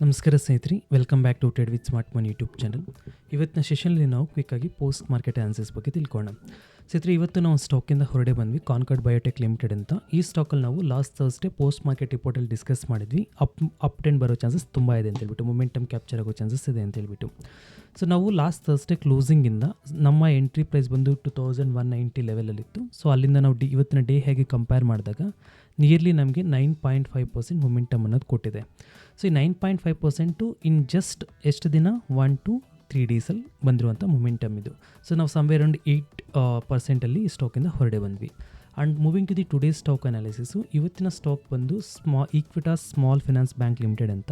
ನಮಸ್ಕಾರ ಸ್ನೇಹಿತರೆ welcome back to trade with smart money YouTube channel ಇವತ್ತಿನ ಸೆಷನ್ಲಿ ನಾವು ಕ್ವಿಕ್ಕಾಗಿ ಪೋಸ್ಟ್ ಮಾರ್ಕೆಟ್ ಆನ್ಸರ್ಸ್ ಬಗ್ಗೆ ತಿಳ್ಕೊಳ್ಳೋಣ. ಸ್ನೇಹಿತರೆ, ಇವತ್ತು ನಾವು ಸ್ಟಾಕಿಂದ ಹೊರಡೆ ಬಂದ್ವಿ ಕಾನ್ಕರ್ಡ್ ಬಯೋಟೆಕ್ ಲಿಮಿಟೆಡ್ ಅಂತ. ಈ ಸ್ಟಾಕಲ್ಲಿ ನಾವು ಲಾಸ್ಟ್ ಥರ್ಸ್ಡೇ ಪೋಸ್ಟ್ ಮಾರ್ಕೆಟ್ ರಿಪೋರ್ಟಲ್ಲಿ ಡಿಸ್ಕಸ್ ಮಾಡಿದ್ವಿ. ಅಪ್ ಅಪ್ ಟೆಂಡ್ ಬರೋ ಚಾನ್ಸಸ್ ತುಂಬ ಇದೆ ಅಂತ ಹೇಳ್ಬಿಟ್ಟು ಮೊಮೆಂಟಮ್ ಕ್ಯಾಪ್ಚರ್ ಆಗೋ ಚಾನ್ಸಸ್ ಇದೆ ಅಂತ ಹೇಳ್ಬಿಟ್ಟು. ಸೊ ನಾವು ಲಾಸ್ಟ್ ಥರ್ಸ್ಡೇ ಕ್ಲೋಸಿಂಗಿಂದ ನಮ್ಮ ಎಂಟ್ರಿ ಪ್ರೈಸ್ ಬಂದು ಟು ತೌಸಂಡ್ ಒನ್ ನೈಂಟಿ ಲೆವೆಲಲ್ಲಿತ್ತು ಸೊ ಅಲ್ಲಿಂದ ನಾವು ಡಿ, ಇವತ್ತಿನ ಡೇ ಹೇಗೆ ಕಂಪೇರ್ ಮಾಡಿದಾಗ ನಿಯರ್ಲಿ ನಮಗೆ nine point five percent momentum ಅನ್ನೋದು ಕೊಟ್ಟಿದೆ. ಸೊ ಈ nine point five percent in just ಎಷ್ಟು ದಿನ? ಒನ್ ಟು ತ್ರೀ ಡೇಸಲ್ಲಿ ಬಂದಿರುವಂಥ ಮೊಮೆಂಟಮ್ ಇದು. ಸೊ ನಾವು ಸಮ್ವೇರ್ ಅರೌಂಡ್ ಏಯ್ಟ್ ಪರ್ಸೆಂಟಲ್ಲಿ ಈ ಸ್ಟಾಕಿಂದ ಹೊರಡೆ ಬಂದ್ವಿ. And moving to the today stock analysis ಇವತ್ತಿನ ಸ್ಟಾಕ್ ಬಂದು ಸ್ಮಾ Equitas small finance bank limited ಅಂತ.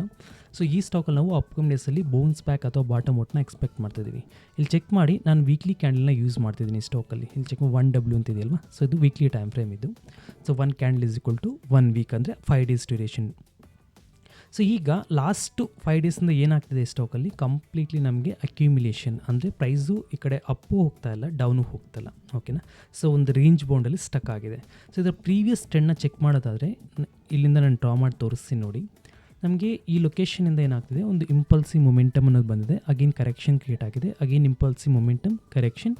ಸೊ ಈ ಸ್ಟಾಕಲ್ಲಿ ನಾವು ಅಪ್ಕಮ್ ಡೇಸಲ್ಲಿ ಬೌನ್ಸ್ ಬ್ಯಾಕ್ ಅಥವಾ ಬಾಟಮ್ ಔಟ್ನ ಎಕ್ಸ್ಪೆಕ್ಟ್ ಮಾಡ್ತಿದ್ದೀವಿ ಇಲ್ಲಿ ಚೆಕ್ ಮಾಡಿ, ನಾನು ವೀಕ್ಲಿ ಕ್ಯಾಂಡಲ್ನ ಯೂಸ್ ಮಾಡ್ತಿದ್ದೀನಿ ಈ ಸ್ಟಾಕಲ್ಲಿ ಇಲ್ಲಿ ಚೆಕ್ ಒನ್ ಡಬ್ಲ್ಯೂ ಅಂತ ಇದೆಯಲ್ವಾ? ಸೊ ಇದು ವೀಕ್ಲಿ ಟೈಮ್ ಫ್ರೇಮ್ ಇದು. So one candle is equal to one week ಅಂದರೆ ಫೈವ್ ಡೇಸ್ ಡ್ಯೂರೇಷನ್ ಸೊ ಈಗ ಲಾಸ್ಟು ಫೈವ್ ಡೇಸಿಂದ ಏನಾಗ್ತಿದೆ ಸ್ಟಾಕಲ್ಲಿ ಕಂಪ್ಲೀಟ್ಲಿ ನಮಗೆ ಅಕ್ಯುಮಿಲೇಷನ್ ಅಂದರೆ ಪ್ರೈಸು ಈ ಕಡೆ ಅಪ್ಪು ಹೋಗ್ತಾ ಇಲ್ಲ ಡೌನು ಹೋಗ್ತಾ ಇಲ್ಲ ಓಕೆನಾ ಸೊ ಒಂದು ರೇಂಜ್ ಬೌಂಡಲ್ಲಿ ಸ್ಟಕ್ ಆಗಿದೆ. ಸೊ ಇದರ ಪ್ರೀವಿಯಸ್ ಟ್ರೆಂಡ್ನ ಚೆಕ್ ಮಾಡೋದಾದರೆ, ಇಲ್ಲಿಂದ ನಾನು ಡ್ರಾ ಮಾಡಿ ತೋರಿಸ್ತೀನಿ ನೋಡಿ. ನಮಗೆ ಈ ಲೊಕೇಶನಿಂದ ಏನಾಗ್ತಿದೆ? ಒಂದು ಇಂಪಲ್ಸಿ ಮೊಮೆಂಟಮ್ ಅನ್ನೋದು ಬಂದಿದೆ. ಅಗೇನ್ ಕರೆಕ್ಷನ್ ಕ್ರಿಯೇಟ್ ಆಗಿದೆ. Again impulsive momentum correction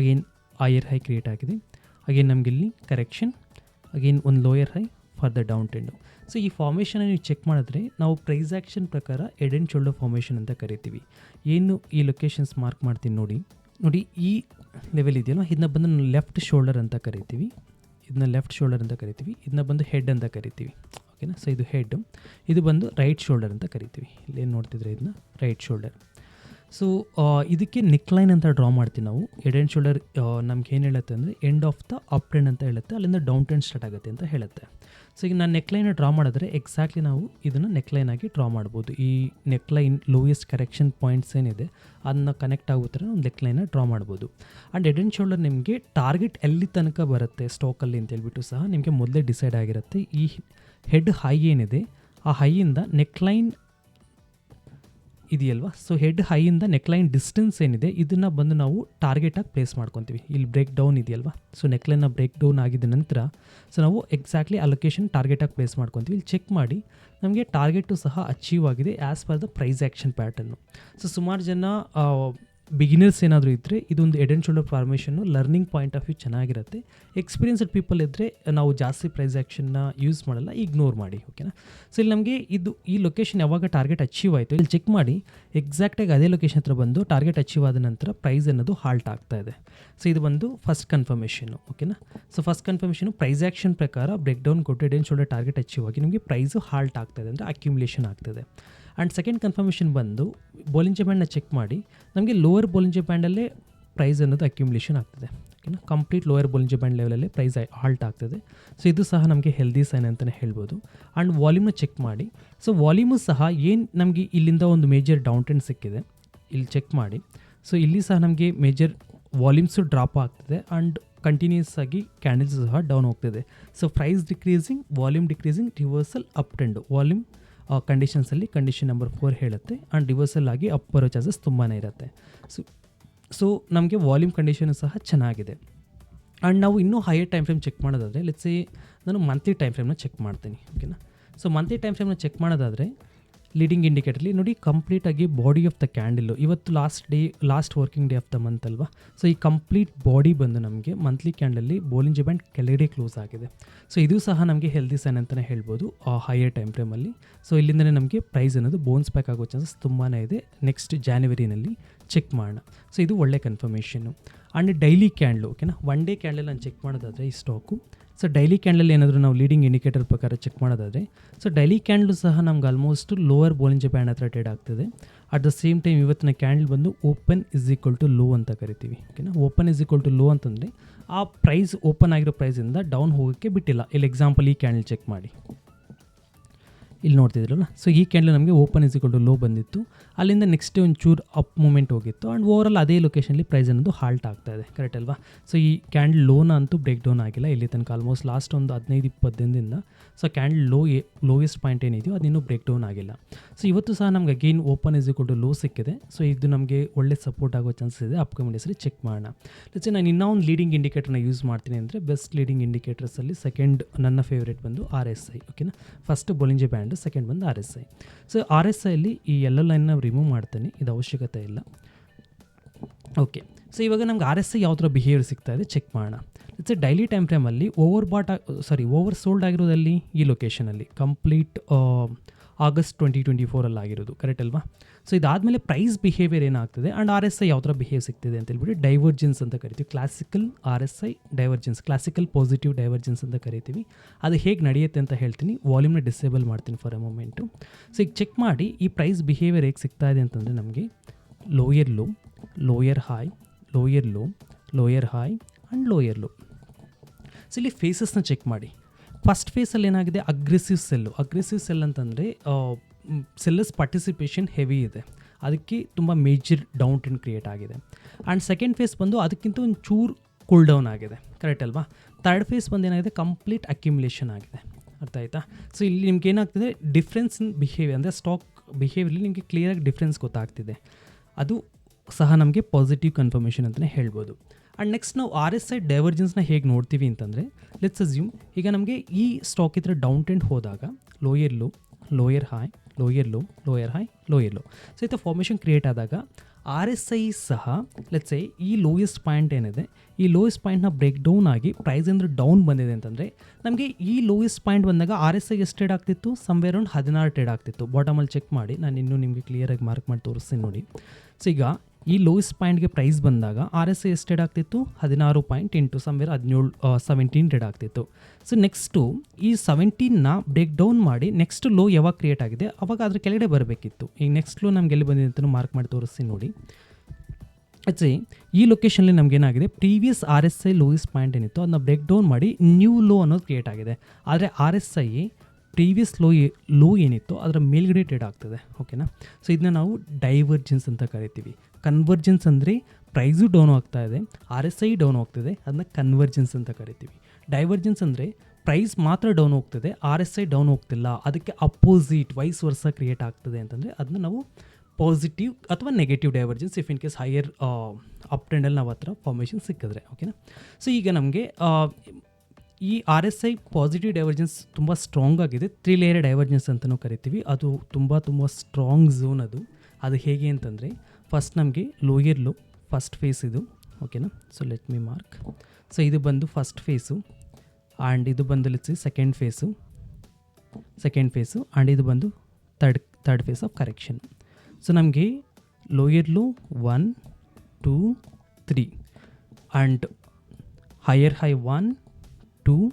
again higher high create ಆಗಿದೆ. ಅಗೇನ್ ನಮಗೆ ಇಲ್ಲಿ ಕರೆಕ್ಷನ್ ಅಗೇನ್ ಒಂದು lower high for the down trend so ಈ ಫಾರ್ಮೇಷನ್ ನೀವು ಚೆಕ್ ಮಾಡಿದ್ರೆ ನಾವು ಪ್ರೈಸ್ ಆ್ಯಕ್ಷನ್ ಪ್ರಕಾರ ಎಡ್ ಆ್ಯಂಡ್ ಶೋಲ್ಡರ್ ಫಾರ್ಮೇಷನ್ ಅಂತ ಕರಿತೀವಿ. ಏನು ಈ ಲೊಕೇಶನ್ಸ್ ಮಾರ್ಕ್ ಮಾಡ್ತೀನಿ ನೋಡಿ. ನೋಡಿ, ಈ ಲೆವೆಲ್ ಇದೆಯಲ್ಲ, ಇದನ್ನ ಬಂದು ಲೆಫ್ಟ್ ಶೋಲ್ಡರ್ ಅಂತ ಕರಿತೀವಿ. ಇದನ್ನ ಲೆಫ್ಟ್ ಶೋಲ್ಡರ್ ಅಂತ ಕರಿತೀವಿ. ಇದನ್ನ ಬಂದು ಹೆಡ್ ಅಂತ ಕರಿತೀವಿ. ಓಕೆನಾ ಸೊ ಇದು ಹೆಡ್ ಇದು ಬಂದು ರೈಟ್ ಶೋಲ್ಡರ್ ಅಂತ ಕರಿತೀವಿ. ಇಲ್ಲೇನು ನೋಡ್ತಿದ್ರೆ ಇದನ್ನ? ರೈಟ್ ಶೋಲ್ಡರ್ ಸೊ ಇದಕ್ಕೆ ನೆಕ್ಲೈನ್ ಅಂತ ಡ್ರಾ ಮಾಡ್ತೀವಿ ನಾವು. ಹೆಡ್ ಆ್ಯಂಡ್ ಶೋಲ್ಡರ್ ನಮ್ಗೆ ಏನು ಹೇಳುತ್ತೆ ಅಂದರೆ end of the up trend ಅಂತ ಹೇಳುತ್ತೆ, ಅಲ್ಲಿಂದ ಡೌನ್ ಟ್ರೆಂಡ್ ಸ್ಟಾರ್ಟ್ ಆಗುತ್ತೆ ಅಂತ ಹೇಳುತ್ತೆ. ಸೊ ಈಗ ನಾನು ನೆಕ್ಲೈನ್ ಡ್ರಾ ಮಾಡಿದ್ರೆ ಎಕ್ಸಾಕ್ಟ್ಲಿ ನಾವು ಇದನ್ನು ನೆಕ್ಲೈನ್ ಆಗಿ ಡ್ರಾ ಮಾಡ್ಬೋದು. ಈ ನೆಕ್ಲೈನ್ ಲೋಯೆಸ್ಟ್ ಕರೆಕ್ಷನ್ ಪಾಯಿಂಟ್ಸ್ ಏನಿದೆ, ಅದನ್ನ ಕನೆಕ್ಟ್ ಆಗುತ್ತೆ ಒಂದು ನೆಕ್ಲೈನ ಡ್ರಾ ಮಾಡ್ಬೋದು. ಆ್ಯಂಡ್ ಹೆಡ್ ಆ್ಯಂಡ್ ಶೋಲ್ಡರ್ ನಿಮಗೆ ಟಾರ್ಗೆಟ್ ಎಲ್ಲಿ ತನಕ ಬರುತ್ತೆ ಸ್ಟೋಕಲ್ಲಿ ಅಂತ ಹೇಳ್ಬಿಟ್ಟು ಸಹ ನಿಮಗೆ ಮೊದಲೇ ಡಿಸೈಡ್ ಆಗಿರುತ್ತೆ. ಈ ಹೆಡ್ ಹೈ ಏನಿದೆ, ಆ ಹೈಯಿಂದ ನೆಕ್ಲೈನ್ ಇದೆಯಲ್ವಾ? ಸೊ ಹೆಡ್ ಹೈಯಿಂದ ನೆಕ್ಲೈನ್ ಡಿಸ್ಟೆನ್ಸ್ ಏನಿದೆ, ಇದನ್ನು ಬಂದು ನಾವು ಟಾರ್ಗೆಟಾಗಿ ಪ್ಲೇಸ್ ಮಾಡ್ಕೊತೀವಿ. ಇಲ್ಲಿ ಬ್ರೇಕ್ ಡೌನ್ ಇದೆಯಲ್ವಾ? ಸೊ ನೆಕ್ಲೈನ್ನ ಬ್ರೇಕ್ ಡೌನ್ ಆಗಿದ ನಂತರ ಸೊ ನಾವು ಎಕ್ಸಾಕ್ಟ್ಲಿ ಆ ಲೊಕೇಶನ್ ಟಾರ್ಗೆಟಾಗಿ ಪ್ಲೇಸ್ ಮಾಡ್ಕೊತೀವಿ. ಇಲ್ಲಿ ಚೆಕ್ ಮಾಡಿ, ನಮಗೆ ಟಾರ್ಗೆಟು ಸಹ ಅಚೀವ್ ಆಗಿದೆ as per the price action pattern so ಸುಮಾರು ಜನ ಬಿಗಿನರ್ಸ್ ಏನಾದರೂ ಇದ್ದರೆ ಇದೊಂದು ಎಡ್ ಆ್ಯಂಡ್ ಶೋಲ್ಡರ್ ಫಾರ್ಮೇಷನ್ನು ಲರ್ನಿಂಗ್ ಪಾಯಿಂಟ್ ಆಫ್ ವ್ಯೂ ಚೆನ್ನಾಗಿರುತ್ತೆ. ಎಕ್ಸ್ಪೀರಿಯನ್ಸ್ಡ್ ಪೀಪಲ್ ಇದ್ದರೆ ನಾವು ಜಾಸ್ತಿ ಪ್ರೈಸ್ ಆ್ಯಕ್ಷನ್ನ ಯೂಸ್ ಮಾಡಲ್ಲ ಇಗ್ನೋರ್ ಮಾಡಿ ಓಕೆನಾ ಸೊ ಇಲ್ಲಿ ನಮಗೆ ಇದು ಈ ಲೊಕೇಶನ್ ಯಾವಾಗ ಟಾರ್ಗೆಟ್ ಅಚೀವ್ ಆಯಿತು, ಇಲ್ಲಿ ಚೆಕ್ ಮಾಡಿ ಎಕ್ಸಾಕ್ಟಾಗಿ ಅದೇ ಲೊಕೇಶನ್ ಹತ್ರ ಬಂದು ಟಾರ್ಗೆಟ್ ಅಚೀವ್ ಆದ ನಂತರ ಪ್ರೈಸ್ ಅನ್ನೋದು ಹಾಲ್ಟ್ ಆಗ್ತಾ ಇದೆ. ಸೊ ಇದು ಬಂದು ಫಸ್ಟ್ ಕನ್ಫರ್ಮೇಷನ್ನು ಓಕೆನಾ so first confirmation price action ಪ್ರಕಾರ ಬ್ರೇಕ್ ಡೌನ್ ಕೊಟ್ಟು head and shoulder target achieve ಆಗಿ ನಿಮಗೆ ಪ್ರೈಸು ಹಾಲ್ಟ್ ಆಗ್ತಾ ಇದೆ, ಅಂದರೆ ಅಕ್ಯುಮುಲೇಷನ್ ಆಗ್ತದೆ ಆ್ಯಂಡ್ ಸೆಕೆಂಡ್ ಕನ್ಫರ್ಮೇಷನ್ ಬಂದು ಬೋಲಿಂಜೆ ಬ್ಯಾಂಡ್ನ ಚೆಕ್ ಮಾಡಿ, ನಮಗೆ ಲೋವರ್ ಬೋಲಿಂಜೆ ಬ್ಯಾಂಡಲ್ಲೇ ಪ್ರೈಸ್ ಅನ್ನೋದು ಅಕ್ಯುಮುಲೇಷನ್ ಆಗ್ತದೆ. ಓಕೆನಾ ಕಂಪ್ಲೀಟ್ ಲೋಯರ್ ಬೋಲಿಂಜೆ ಬ್ಯಾಂಡ್ ಲೆವೆಲಲ್ಲಿ ಪ್ರೈಸ್ ಹಾಲ್ಟ್ ಆಗ್ತದೆ. ಸೊ ಇದು ಸಹ ನಮಗೆ ಹೆಲ್ದಿ ಸೈನ್ ಅಂತಲೇ ಹೇಳ್ಬೋದು. ಆ್ಯಂಡ್ ವಾಲ್ಯೂಮ್ನ ಚೆಕ್ ಮಾಡಿ. ಸೊ ವಾಲ್ಯೂಮು ಸಹ ಏನು ನಮಗೆ ಇಲ್ಲಿಂದ ಒಂದು ಮೇಜರ್ ಡೌನ್ ಟ್ರೆಂಡ್ ಸಿಕ್ಕಿದೆ, ಇಲ್ಲಿ ಚೆಕ್ ಮಾಡಿ. ಸೊ ಇಲ್ಲಿ ಸಹ ನಮಗೆ ಮೇಜರ್ ವಾಲ್ಯೂಮ್ಸು ಡ್ರಾಪ್ ಆಗ್ತದೆ ಆ್ಯಂಡ್ ಕಂಟಿನ್ಯೂಸ್ ಆಗಿ ಕ್ಯಾಂಡಲ್ಸ್ ಸಹ ಡೌನ್ ಹೋಗ್ತಿದೆ. So price decreasing volume decreasing reversal up trend volume ಕಂಡೀಷನ್ಸಲ್ಲಿ condition number four ಹೇಳುತ್ತೆ ಆ್ಯಂಡ್ ರಿವರ್ಸಲ್ ಆಗಿ ಅಪ್ ಬರೋ ಚಾನ್ಸಸ್ ತುಂಬಾ ಇರುತ್ತೆ. ಸೊ ಸೊ ನಮಗೆ ವಾಲ್ಯೂಮ್ ಕಂಡೀಷನು ಸಹ ಚೆನ್ನಾಗಿದೆ. ಆ್ಯಂಡ್ ನಾವು ಇನ್ನೂ ಹೈಯರ್ ಟೈಮ್ ಫ್ರೇಮ್ ಚೆಕ್ ಮಾಡೋದಾದರೆ ಲೆಟ್ಸ್ ನಾನು ಮಂತ್ಲಿ ಟೈಮ್ ಫ್ರೇಮ್ನ ಚೆಕ್ ಮಾಡ್ತೀನಿ ಓಕೆನಾ ಸೊ ಮಂತ್ಲಿ ಟೈಮ್ ಫ್ರೇಮ್ನ ಚೆಕ್ ಮಾಡೋದಾದರೆ ಲೀಡಿಂಗ್ ಇಂಡಿಕೇಟರ್ಲಿ ನೋಡಿ ಕಂಪ್ಲೀಟಾಗಿ ಬಾಡಿ ಆಫ್ ದ ಕ್ಯಾಂಡಲ್ಲು ಇವತ್ತು last day last working day of the month ಅಲ್ವಾ? ಸೊ ಈ ಕಂಪ್ಲೀಟ್ ಬಾಡಿ ಬಂದು ನಮಗೆ ಮಂತ್ಲಿ ಕ್ಯಾಂಡಲ್ಲಿ ಬೋಲಿಂಜ್ ಬ್ಯಾಂಡ್ ಕೆಳಗಡೆ ಕ್ಲೋಸ್ ಆಗಿದೆ. ಸೊ ಇದು ಸಹ ನಮಗೆ ಹೆಲ್ದಿ ಸೈನ್ ಅಂತಲೇ ಹೇಳ್ಬೋದು ಆ ಹೈಯರ್ ಟೈಮ್ ಫ್ರೇಮಲ್ಲಿ ಸೊ ಇಲ್ಲಿಂದಲೇ ನಮಗೆ ಪ್ರೈಸ್ ಅನ್ನೋದು ಬೋನ್ಸ್ ಬ್ಯಾಕ್ ಆಗೋ ಚಾನ್ಸಸ್ ತುಂಬಾ ಇದೆ. ನೆಕ್ಸ್ಟ್ ಜಾನ್ವರಿನಲ್ಲಿ ಚೆಕ್ ಮಾಡೋಣ. ಸೊ ಇದು ಒಳ್ಳೆ ಕನ್ಫರ್ಮೇಷನ್ನು ಆ್ಯಂಡ್ ಡೈಲಿ ಕ್ಯಾಂಡ್ಲು ಓಕೆನಾ ಒನ್ ಡೇ ಕ್ಯಾಂಡಲ್ ನಾನು ಚೆಕ್ ಮಾಡೋದಾದರೆ ಈ ಸ್ಟಾಕು ಸೊ ಡೈಲಿ ಕ್ಯಾಂಡಲ್ ಏನಾದರೂ ನಾವು ಲೀಡಿಂಗ್ ಇಂಡಿಕೇಟರ್ ಪ್ರಕಾರ ಚೆಕ್ ಮಾಡೋದಾದರೆ ಸೊ ಡೈಲಿ ಕ್ಯಾಂಡಲ್ ಸಹ ನಮ್ಗೆ ಆಲ್ಮೋಸ್ಟ್ ಲೋವರ್ ಬೋಲಿಂಜ ಬ್ಯಾಂಡ್ ಹತ್ರ ಟ್ರೇಡ್ ಆಗ್ತದೆ. ಅಟ್ ದ ಸೇಮ್ ಟೈಮ್ ಇವತ್ತಿನ ಕ್ಯಾಂಡಲ್ ಬಂದು open is equal to low ಅಂತ ಕರಿತೀವಿ. ಓಕೆನಾ open is equal to low ಅಂತಂದರೆ, ಆ ಪ್ರೈಸ್ ಓಪನ್ ಆಗಿರೋ ಪ್ರೈಸಿಂದ ಡೌನ್ ಹೋಗೋಕ್ಕೆ ಬಿಟ್ಟಿಲ್ಲ. ಇಲ್ಲಿ ಎಕ್ಸಾಂಪಲ್ ಈ ಕ್ಯಾಂಡಲ್ ಚೆಕ್ ಮಾಡಿ. ಇಲ್ಲಿ ನೋಡ್ತಿದ್ರಲ್ಲ? ಸೊ ಈ ಕ್ಯಾಂಡಲ್ ನಮಗೆ ಓಪನ್ ಇಸ್ ಟು ಲೋ ಬಂದಿತ್ತು. ಅಲ್ಲಿಂದ ನೆಕ್ಸ್ಟ್ ಒಂಚೂರು ಅಪ್ ಮೂಮೆಂಟ್ ಹೋಗಿತ್ತು. ಆ್ಯಂಡ್ ಓವರಾಲ್ ಅದೇ ಲೊಕೇಶನಲ್ಲಿ ಪ್ರೈಸ್ ಅನ್ನೋದು ಹಾಲ್ಟ್ ಆಗ್ತಾ ಇದೆ. ಕರೆಕ್ಟ್ ಅಲ್ವಾ? ಸೊ ಈ ಕ್ಯಾಂಡಲ್ ಲೋನ ಅಂತೂ ಬ್ರೇಕ್ ಡೌನ್ ಆಗಿಲ್ಲ. ಇಲ್ಲಿ ತನಕ ಆಲ್ಮೋಸ್ಟ್ ಲಾಸ್ಟ್ ಒಂದು ಹದಿನೈದು, ಇಪ್ಪತ್ತು ದಿನದಿಂದ. So candle low lowest point ಏನಿದೆಯೋ ಅದಿನ್ನೂ ಬ್ರೇಕ್ ಡೌನ್ ಆಗಿಲ್ಲ. ಸೊ ಇವತ್ತು ಸಹ ನಮ್ಗೆ again open is to low ಸಿಕ್ಕಿದೆ. ಸೊ ಇದು ನಮಗೆ ಒಳ್ಳೆ ಸಪೋರ್ಟ್ ಆಗೋ ಚಾನ್ಸಸ್ ಇದೆ. ಅಪ್ಕಮಿಂಗ್ ಡೇಸಲ್ಲಿ ಚೆಕ್ ಮಾಡೋಣ. ಲೆಟ್ಸ್ ನಾನು ಇನ್ನೂ ಒಂದು ಲೀಡಿಂಗ್ ಇಂಡಿಕೇಟರ್ನ ಯೂಸ್ ಮಾಡ್ತೀನಿ ಅಂದರೆ ಬೆಸ್ಟ್ ಲೀಡಿಂಗ್ ಇಂಡಿಕೇಟರ್ಸಲ್ಲಿ ಸೆಕೆಂಡ್ ನನ್ನ ಫೇವ್ರೇಟ್ ಬಂದು ಆರ್ ಎಸ್ ಐ ಓಕೆನಾ first Bollinger band and second ಬಂದು R S I so R S ಐಲಿ ಈ ಎಲ್ಲ ಲೈನ್ನ ರಿಮೂವ್ ಮಾಡ್ತೀನಿ, ಇದು ಅವಶ್ಯಕತೆ ಇಲ್ಲ. ಓಕೆ ಸೊ ಇವಾಗ ನಮ್ಗೆ ಆರ್ ಎಸ್ ಐ ಯಾವ ಥರ ಬಿಹೇವಿಯರ್ ಸಿಗ್ತಾ ಇದೆ ಚೆಕ್ ಮಾಡೋಣ. ಇಟ್ಸ್ ಎ ಡೈಲಿ ಟೈಮ್ ಫ್ರೇಮಲ್ಲಿ over bot sorry over sold ಆಗಿರೋದಲ್ಲಿ ಈ ಲೊಕೇಶನಲ್ಲಿ ಕಂಪ್ಲೀಟ್ ಆಗಸ್ಟ್ ಟ್ವೆಂಟಿ ಟ್ವೆಂಟಿ ಫೋರಲ್ಲಿ ಆಗಿರೋದು ಕರೆಕ್ಟ್ ಅಲ್ವಾ? ಸೊ ಇದಾದಮೇಲೆ ಪ್ರೈಸ್ ಬಿಹೇವಿಯರ್ ಏನಾಗ್ತದೆ? ಆ್ಯಂಡ್ ಆರ್ ಎಸ್ ಐ ಯಾವ ಥರ ಬಿಹೇವ್ ಸಿಗ್ತಿದೆ ಅಂತ ಹೇಳ್ಬಿಟ್ಟು ಡೈವರ್ಜೆನ್ಸ್ ಅಂತ ಕರಿತೀವಿ. Classical R S I divergence classical positive divergence ಅಂತ ಕರಿತೀವಿ. ಅದು ಹೇಗೆ ನಡೆಯುತ್ತೆ ಅಂತ ಹೇಳ್ತೀನಿ. ವಾಲ್ಯೂಮ್ನ ಡಿಸೇಬಲ್ ಮಾಡ್ತೀನಿ ಫಾರ್ ಅ ಮೂಮೆಂಟು ಸೊ ಈಗ ಚೆಕ್ ಮಾಡಿ ಈ ಪ್ರೈಸ್ ಬಿಹೇವಿಯರ್ ಹೇಗೆ ಸಿಗ್ತಾ ಇದೆ ಅಂತಂದರೆ ನಮಗೆ lower low lower high lower low lower high and lower low so ಇಲ್ಲಿ ಫೇಸಸ್ನ ಚೆಕ್ ಮಾಡಿ. ಫಸ್ಟ್ ಫೇಸಲ್ಲಿ ಏನಾಗಿದೆ? ಅಗ್ರೆಸಿವ್ ಸೆಲ್ಲು ಅಗ್ರೆಸಿವ್ ಸೆಲ್ ಅಂತಂದರೆ ಸೆಲ್ಲಸ್ ಪಾರ್ಟಿಸಿಪೇಷನ್ ಹೆವಿ ಇದೆ. ಅದಕ್ಕೆ ತುಂಬ ಮೇಜರ್ ಡೌನ್ ಟ್ರೆಂಡ್ ಕ್ರಿಯೇಟ್ ಆಗಿದೆ. ಆ್ಯಂಡ್ ಸೆಕೆಂಡ್ ಫೇಸ್ ಬಂದು ಅದಕ್ಕಿಂತ ಒಂದು ಚೂರು ಕೂಲ್ ಡೌನ್ ಆಗಿದೆ. ಕರೆಕ್ಟ್ ಅಲ್ವಾ? ಥರ್ಡ್ ಫೇಸ್ ಬಂದು ಏನಾಗಿದೆ? ಕಂಪ್ಲೀಟ್ ಅಕ್ಯುಮುಲೇಷನ್ ಆಗಿದೆ. ಅರ್ಥ ಆಯಿತಾ? ಸೊ ಇಲ್ಲಿ ನಿಮ್ಗೆ ಏನಾಗ್ತಿದೆ? ಡಿಫ್ರೆನ್ಸ್ ಇನ್ ಬಿಹೇವಿಯರ್, ಅಂದರೆ ಸ್ಟಾಕ್ ಬಿಹೇವಿಯರ್ಲಿ ನಿಮಗೆ ಕ್ಲಿಯರಾಗಿ ಡಿಫ್ರೆನ್ಸ್ ಗೊತ್ತಾಗ್ತಿದೆ. ಅದು ಸಹ ನಮಗೆ ಪಾಸಿಟಿವ್ ಕನ್ಫರ್ಮೇಷನ್ ಅಂತಲೇ ಹೇಳ್ಬೋದು. ಆ್ಯಂಡ್ ನೆಕ್ಸ್ಟ್ ನಾವು ಆರ್ ಎಸ್ ಐ ಡೈವರ್ಜೆನ್ಸ್ನ ಹೇಗೆ ನೋಡ್ತೀವಿ ಅಂತಂದರೆ ಲೆಟ್ಸ್ ಅಸ್ಯೂಮ್ ಈಗ ನಮಗೆ ಈ ಸ್ಟಾಕ್ ಇದ್ರೆ ಡೌನ್ ಟ್ರೆಂಡ್ ಹೋದಾಗ lower low lower high lower low lower high lower low so ಈ ಫಾರ್ಮೇಷನ್ ಕ್ರಿಯೇಟ್ ಆದಾಗ ಆರ್ ಎಸ್ ಐ ಸಹ ಲೆಟ್ಸ್ ಐ ಈ ಲೋಯೆಸ್ಟ್ ಪಾಯಿಂಟ್ ಏನಿದೆ, ಈ ಲೋಯೆಸ್ಟ್ ಪಾಯಿಂಟ್ನ ಬ್ರೇಕ್ ಡೌನ್ ಆಗಿ ಪ್ರೈಸ್ ಅಂದರೆ ಡೌನ್ ಬಂದಿದೆ ಅಂತಂದರೆ, ನಮಗೆ ಈ ಲೋಯೆಸ್ಟ್ ಪಾಯಿಂಟ್ ಬಂದಾಗ ಆರ್ ಎಸ್ ಐ ಎಷ್ಟು ಟ್ರೇಡ್ ಆಗ್ತಿತ್ತು? ಸಮ್ವೇರ್ ಅರೌಂಡ್ ಹದಿನಾರು ಟ್ರೇಡ್ ಆಗ್ತಿತ್ತು. ಬಾಟಮಲ್ಲಿ ಚೆಕ್ ಮಾಡಿ, ನಾನು ಇನ್ನೂ ನಿಮಗೆ ಕ್ಲಿಯರಾಗಿ ಮಾರ್ಕ್ ಮಾಡಿ ತೋರಿಸ್ತೀನಿ ನೋಡಿ. ಸೊ ಈಗ ಈ ಲೋಯೆಸ್ಟ್ ಪಾಯಿಂಟ್ಗೆ ಪ್ರೈಸ್ ಬಂದಾಗ ಆರ್ ಎಸ್ ಐ ಎಷ್ಟು ಟ್ರೇಡ್ ಆಗ್ತಿತ್ತು, ಹದಿನಾರು ಪಾಯಿಂಟ್ ಎಂಟು ಸಮ್ವೇರ್ ಹದಿನೇಳು ಸೆವೆಂಟೀನ್ ಟ್ರೇಡ್ ಆಗ್ತಿತ್ತು. ಸೊ ನೆಕ್ಸ್ಟು ಈ ಸೆವೆಂಟೀನ್ನ ಬ್ರೇಕ್ ಡೌನ್ ಮಾಡಿ ನೆಕ್ಸ್ಟ್ ಲೋ ಯಾವಾಗ ಕ್ರಿಯೇಟ್ ಆಗಿದೆ, ಅವಾಗ ಅದ್ರ ಕೆಳಗಡೆ ಬರಬೇಕಿತ್ತು. ಈಗ ನೆಕ್ಸ್ಟ್ ಲೋ ನಮ್ಗೆ ಎಲ್ಲಿ ಬಂದಿದೆ ಅಂತ ಮಾರ್ಕ್ ಮಾಡಿ ತೋರಿಸ್ತೀನಿ ನೋಡಿ. ಅಚ್ಚೆ ಈ ಲೊಕೇಶನಲ್ಲಿ ನಮಗೇನಾಗಿದೆ previous R S I lowest point ಏನಿತ್ತು, ಅದನ್ನ ಬ್ರೇಕ್ ಡೌನ್ ಮಾಡಿ ನ್ಯೂ ಲೋ ಅನ್ನೋದು ಕ್ರಿಯೇಟ್ ಆಗಿದೆ. ಆದರೆ R S I previous low low ಏನಿತ್ತು, ಅದರ ಮೇಲ್ಗಡೆ ಟ್ರೇಡ್ ಆಗ್ತದೆ ಓಕೆನಾ ಸೊ ಇದನ್ನ ನಾವು ಡೈವರ್ಜೆನ್ಸ್ ಅಂತ ಕರಿತೀವಿ. ಕನ್ವರ್ಜೆನ್ಸ್ ಅಂದರೆ ಪ್ರೈಸು ಡೌನ್ ಆಗ್ತಾ ಇದೆ ಆರ್ ಎಸ್ ಐ ಡೌನ್ ಹೋಗ್ತಿದೆ, ಅದನ್ನ ಕನ್ವರ್ಜೆನ್ಸ್ ಅಂತ ಕರಿತೀವಿ. ಡೈವರ್ಜೆನ್ಸ್ ಅಂದರೆ ಪ್ರೈಸ್ ಮಾತ್ರ ಡೌನ್ ಹೋಗ್ತದೆ ಆರ್ ಎಸ್ ಐ ಡೌನ್ ಹೋಗ್ತಿಲ್ಲ, ಅದಕ್ಕೆ ಅಪೋಸಿಟ್ ವೈಸ್ ವರ್ಷ ಕ್ರಿಯೇಟ್ ಆಗ್ತದೆ ಅಂತಂದರೆ ಅದನ್ನ ನಾವು ಪಾಸಿಟಿವ್ ಅಥವಾ negative divergence if in case higher up ಟ್ರೆಂಡಲ್ಲಿ ನಾವು ಹತ್ರ ಫಾರ್ಮೇಷನ್ ಸಿಕ್ಕಿದ್ರೆ ಓಕೆನಾ ಸೊ ಈಗ ನಮಗೆ ಈ R S I positive divergence ತುಂಬ ಸ್ಟ್ರಾಂಗ್ ಆಗಿದೆ ತ್ರೀ ಲೇಯರ್ ಡೈವರ್ಜೆನ್ಸ್ ಅಂತಲೂ ಕರಿತೀವಿ, ಅದು ತುಂಬ ತುಂಬ ಸ್ಟ್ರಾಂಗ್ ಝೋನ್ ಅದು. ಅದು ಹೇಗೆ ಅಂತಂದರೆ ಫಸ್ಟ್ ನಮಗೆ ಲೋಯರ್ ಲೋ ಫಸ್ಟ್ ಫೇಸ್ ಇದು ಓಕೆನಾ so let me mark so ಇದು ಬಂದು ಫಸ್ಟ್ ಫೇಸು ಆ್ಯಂಡ್ ಇದು ಬಂದು second phase second phase and ಇದು ಬಂದು third third phase of correction so ನಮಗೆ lower low one two three and higher high one two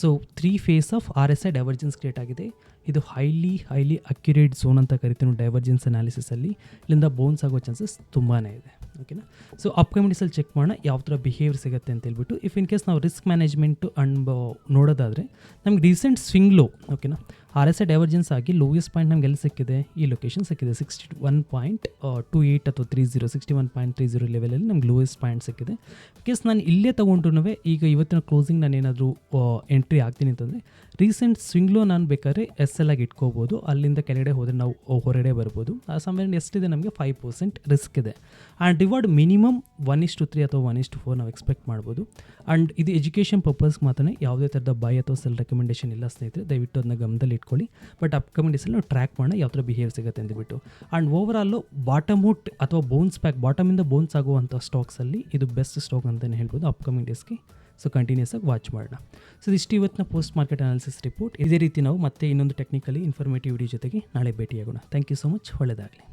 so three phase of R S I divergence create ಆಗಿದೆ. ಇದು highly highly accurate zone ಅಂತ ಕರಿತೀವಿ divergence ಅನಾಲಿಸಿಸಲ್ಲಿ ಇಲ್ಲಿಂದ bones ಆಗೋ chances ತುಂಬಾ ಇದೆ. ಓಕೆನಾ ಸೊ ಅಪ್ಕಮಿಟೀಸಲ್ಲಿ ಚೆಕ್ ಮಾಡೋಣ ಯಾವ ಥರ ಬಿಹೇವಿಯರ್ ಸಿಗುತ್ತೆ ಅಂತ ಹೇಳ್ಬಿಟ್ಟು. ಇಫ್ ಇನ್ ಕೇಸ್ ನಾವು ರಿಸ್ಕ್ ಮ್ಯಾನೇಜ್ಮೆಂಟು ಅಂಡ್ ನೋಡೋದಾದರೆ, ನಮ್ಗೆ ರೀಸೆಂಟ್ ಸ್ವಿಂಗ್ ಲೋ ಓಕೆನಾ ಆರ್ ಎಸ್ ಐ ಡೈವರ್ಜೆನ್ಸ್ ಆಗಿ ಲೋಯೆಸ್ಟ್ ಪಾಯಿಂಟ್ ನಮ್ಗೆ ಎಲ್ಲಿ ಸಿಕ್ಕಿದೆ? ಈ ಲೊಕೇಶನ್ ಸಿಕ್ಕಿದೆ. Sixty one point two eight ಅಥವಾ three zero sixty one point three zero ಲೆವೆಲಲ್ಲಿ ನಮ್ಗೆ ಲೋಯೆಸ್ಟ್ ಪಾಯಿಂಟ್ ಸಿಕ್ಕಿದೆ. ಕೇಸ್ ನಾನು ಇಲ್ಲೇ ತೊಗೊಂಡ್ರು ಈಗ ಇವತ್ತಿನ ಕ್ಲೋಸಿಂಗ್ ನಾನು ಏನಾದರೂ ಎಂಟ್ರಿ ಆಗ್ತೀನಿ ಅಂತಂದರೆ ರೀಸೆಂಟ್ ಸ್ವಿಂಗ್ಲೋ ನಾನು ಬೇಕಾದ್ರೆ ಎಸ್ ಎಲ್ ಆಗಿ ಇಟ್ಕೋಬೋದು. ಅಲ್ಲಿಂದ ಕೆಳಗಡೆ ಹೋದರೆ ನಾವು ಹೊರಗಡೆ ಬರ್ಬೋದು. ಆ ಸಮಯ ಎಷ್ಟಿದೆ ನಮಗೆ? ಫೈವ್ ಪರ್ಸೆಂಟ್ ರಿಸ್ಕ್ ಇದೆ. And reward minimum one is to three ಅಥವಾ ಒನ್ ಇಷ್ಟು ಫೋರ್ ನಾವು ಎಕ್ಸ್ಪೆಕ್ಟ್ ಮಾಡ್ಬೋದು. ಆ್ಯಂಡ್ ಇದು ಎಜುಕೇಷನ್ ಪರ್ಪಸ್ ಮಾತ್ರ ಯಾವುದೇ ಥರದ ಬೈ ಅಥವಾ ಸೆಲ್ ರೆಕಮೆಂಡೇಷನ್ ಇಲ್ಲ ಸ್ನೇಹಿತರೆ. ದಯವಿಟ್ಟು ಅದನ್ನ ಗಮನದಲ್ಲಿ ಇಟ್ಕೊಳ್ಳಿ. ಬಟ್ ಅಪ್ಕಮಿಂಗ್ ಡೇಸಲ್ಲಿ ನಾವು ಟ್ರ್ಯಾಕ್ ಮಾಡೋಣ ಯಾವ ಥರ ಬಿಹೇವ್ ಸಿಗುತ್ತೆ ಅಂದ್ಬಿಟ್ಟು. And overall bottom out ಅಥವಾ ಬೋನ್ಸ್ ಪ್ಯಾಕ್ ಬಾಟಮಿಂದ ಬೋನ್ಸ್ ಆಗುವಂಥ ಸ್ಟಾಕ್ಸಲ್ಲಿ ಇದು ಬೆಸ್ಟ್ ಸ್ಟಾಕ್ ಅಂತಲೇ ಹೇಳ್ಬೋದು ಅಪ್ಕಮಿಂಗ್ ಡೇಸ್ಗೆ ಸೊ ಕಂಟಿನ್ಯೂಸ್ ಆಗಿ ವಾಚ್ ಮಾಡೋಣ. ಸೊ ಇಷ್ಟು ಇವತ್ತಿನ ಪೋಸ್ಟ್ ಮಾರ್ಕೆಟ್ ಅನಾಲಿಸಿಸ್ ರಿಪೋರ್ಟ್ ಇದೇ ರೀತಿ ನಾವು ಮತ್ತೆ ಇನ್ನೊಂದು ಟೆಕ್ನಿಕಲಿ ಇನ್ಫಾರ್ಮೇಟಿವ್ ವಿಡಿಯೋ ಜೊತೆಗೆ ನಾಳೆ ಭೇಟಿಯಾಗೋಣ. ಥ್ಯಾಂಕ್ ಯು ಸೊ ಮಚ್ ಒಳ್ಳೆಯದಾಗಲಿ